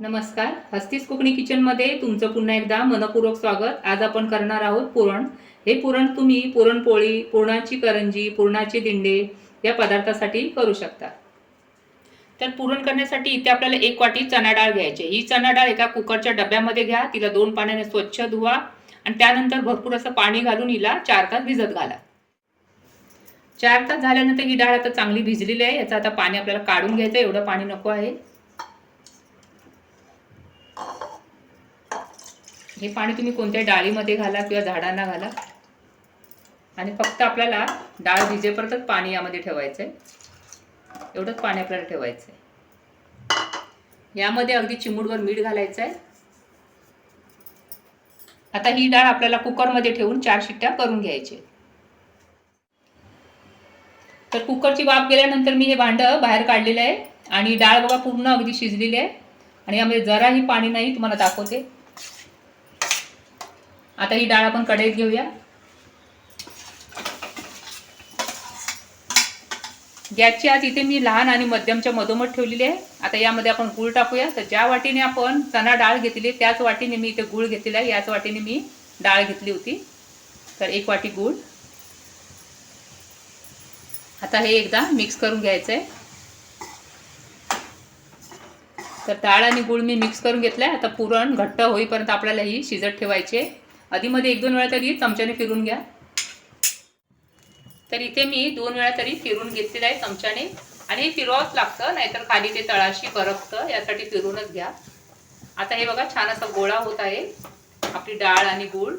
नमस्कार. हस्तीस कोकणी किचनमध्ये तुमचं पुन्हा एकदा मनपूर्वक स्वागत. आज आपण करणार आहोत पुरण. हे पुरण तुम्ही पुरणपोळी पुरणाची करंजी पुरणाचे दिंडे या पदार्थासाठी करू शकता. तर पुरण करण्यासाठी इथे आपल्याला एक वाटी चणा डाळ घ्यायची ही चणा डाळ एका कुकरच्या डब्यामध्ये घ्या. तिला दोन पाण्याने स्वच्छ धुवा आणि त्यानंतर भरपूर असं पाणी घालून हिला चार तास भिजत घाला. चार तास झाल्यानंतर ही डाळ आता चांगली भिजलेली आहे. याचं आता पाणी आपल्याला काढून घ्यायचं एवढं पाणी नको आहे. हे पाणी तुम्ही कोणत्या डाळीमध्ये घाला किंवा झाडांना घाला. आणि फक्त आपल्याला डाळ भिजेपर्यंतच पाणी यामध्ये ठेवायचं आहे एवढंच पाणी आपल्याला ठेवायचं आहे यामध्ये अगदी चिमूडवर मीठ घालायचं आहे आता ही डाळ आपल्याला कुकरमध्ये ठेवून चार शिट्ट्या करून घ्यायचे तर कुकरची वाफ गेल्यानंतर मी हे भांडं बाहेर काढलेलं आहे. आणि डाळ बघा पूर्ण अगदी शिजलेली आहे. आणि यामध्ये जराही पाणी नाही तुम्हाला दाखवते. आता ही डाळ आपण कढईत घेऊया. गॅसची आज इथे मी लहान आणि मध्यमच्या मधोमध ठेवलेली आहे. आता यामध्ये आपण गूळ टाकूया. तर ज्या वाटीने आपण चणा डाळ घेतली त्याच वाटीने मी इथे गूळ घेतलेला आहे. याच वाटीने मी डाळ घेतली होती. तर एक वाटी गूळ. आता हे एकदा मिक्स करून घ्यायचं आहे तर डाळ आणि गूळ मी मिक्स करून घेतलं आहे आता पुरण घट्ट होईपर्यंत आपल्याला ही शिजत ठेवायची आहे. आधीमध्ये एक दोन वेळा तरी चमच्याने फिरून घ्या. तर इथे मी दोन वेळा तरी फिरून घेतलेलं आहे चमच्याने. आणि हे फिरवावंच लागतं नाहीतर खाली ते तळाशी बरकतं यासाठी फिरूनच घ्या. आता हे बघा छान असा गोळा होत आहे. आपली डाळ आणि गूळ.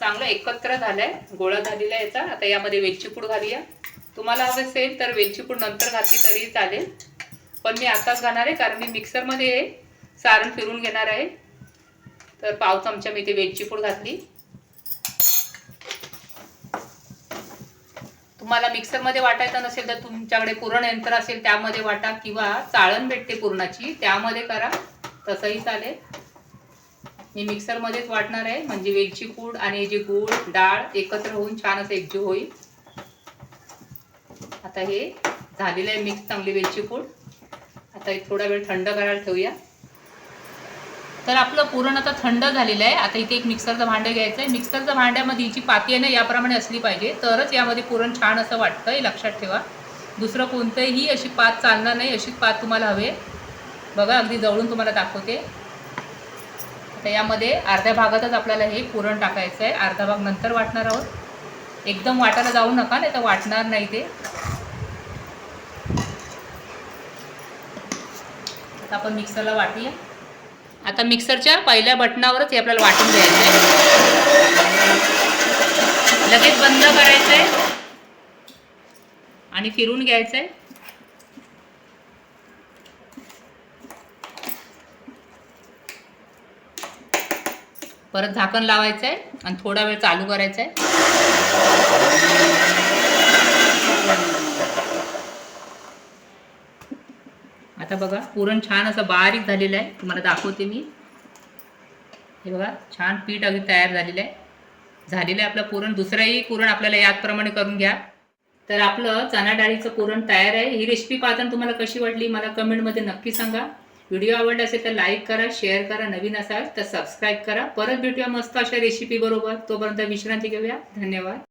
चांगलं एकत्र झालं आहे गोळा झालेला आहे याचा. आता यामध्ये वेलची पूड घालूया. तुम्हाला हवं असेल तर वेलची पूड नंतर घातली तरी चालेल. पण मी आताच घालणार आहे कारण मी मिक्सरमध्ये सारण फिरून घेणार आहे. तर पाव चमचा मी ते वेलची पूड घातली. तुम्हाला मिक्सरमध्ये वाटायचं नसेल तर तुमच्याकडे पुरण यंत्र असेल त्यामध्ये वाटा किंवा चाळण भेटते पुरणाची त्यामध्ये करा. तसंही चालेल. मी मिक्सरमध्येच वाटणार आहे. म्हणजे वेलची पूड आणि जे गूळ डाळ एकत्र होऊन छान असं एकजीव होईल. आता हे झालेलं आहे मिक्स चांगली वेलची पूड. आता हे थोडा वेळ थंड करायला ठेवूया. तर आपलं पुरण आता थंड झालेलं आहे. आता इथे एक मिक्सरचं भांडं घ्यायचं आहे मिक्सरच्या भांड्यामध्ये हिची पाती आहे ना याप्रमाणे असली पाहिजे. तरच यामध्ये पुरण छान असं वाटतं हे लक्षात ठेवा. दुसरं कोणतंही अशी पात चालणार नाही. अशीच पात तुम्हाला हवे. बघा अगदी जवळून तुम्हाला दाखवते. आता यामध्ये अर्ध्या भागातच आपल्याला हे पुरण टाकायचं आहे. अर्धा भाग नंतर वाटणार आहोत. एकदम वाटायला जाऊ नका नाही तर वाटणार नाही ते. आता आपण मिक्सरला वाटूया. आता मिक्सरच्या पहिल्या बटनावरच हे आपल्याला वाटून घ्यायचं आहे लगेच बंद करायचं आहे आणि फिरून घ्यायचं आहे परत झाकण लावायचं आहे आणि थोडा वेळ चालू करायचं आहे आता बघा पुरण छान असं बारीक झालेलं आहे. तुम्हाला दाखवते मी. हे बघा छान पीठ अगदी तयार झालेलं आहे. झालेलं आहे आपलं पुरण. दुसरंही पुरण आपल्याला याचप्रमाणे करून घ्या. तर आपलं चणा डाळीचं पुरण तयार आहे. ही रेसिपी पाहताना तुम्हाला कशी वाटली मला कमेंटमध्ये नक्की सांगा. व्हिडिओ आवडला असेल तर लाईक करा शेअर करा नवीन असाल तर सबस्क्राईब करा. परत भेटूया मस्त अशा रेसिपी बरोबर. तोपर्यंत विश्रांती घेऊया. धन्यवाद.